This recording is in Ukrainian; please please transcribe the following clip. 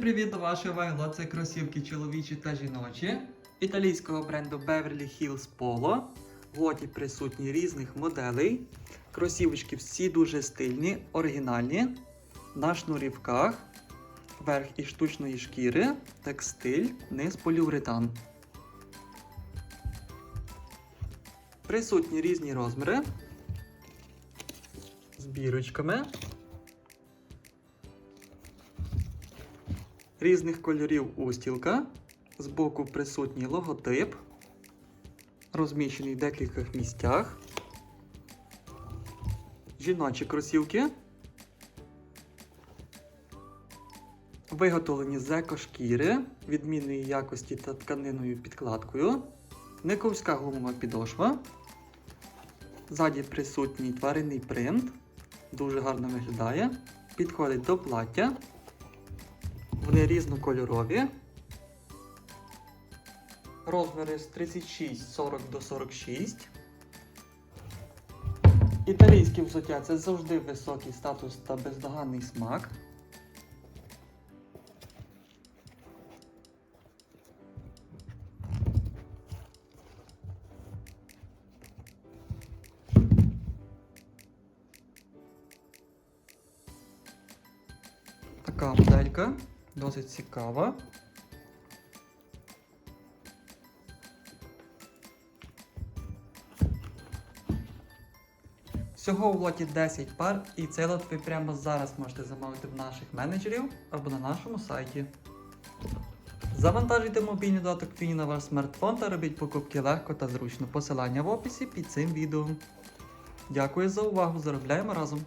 Привіт до вашої уваги, це кросівки чоловічі та жіночі. Італійського бренду Beverly Hills Polo. В лоті присутні різних моделей. Кросівочки всі дуже стильні, оригінальні. На шнурівках. Верх із штучної шкіри, текстиль, низ поліуретан. Присутні різні розміри. З бірочками. Різних кольорів устілка. Збоку присутній логотип, розміщений в декількох місцях. Жіночі кросівки. Виготовлені з екошкіри відмінної якості та тканиною підкладкою. Никовська гумова підошва. Ззаді присутній тваринний принт. Дуже гарно виглядає. Підходить до плаття. Вони різнокольорові. Розміри з 36-40 до 46. Італійське взуття це завжди високий статус та бездоганний смак. Така моделька, досить цікава. Всього в лоті 10 пар, і цей лот ви прямо зараз можете замовити в наших менеджерів або на нашому сайті. Завантажуйте мобільний додаток Фіні на ваш смартфон та робіть покупки легко та зручно. Посилання в описі під цим відео. Дякую за увагу! Заробляємо разом!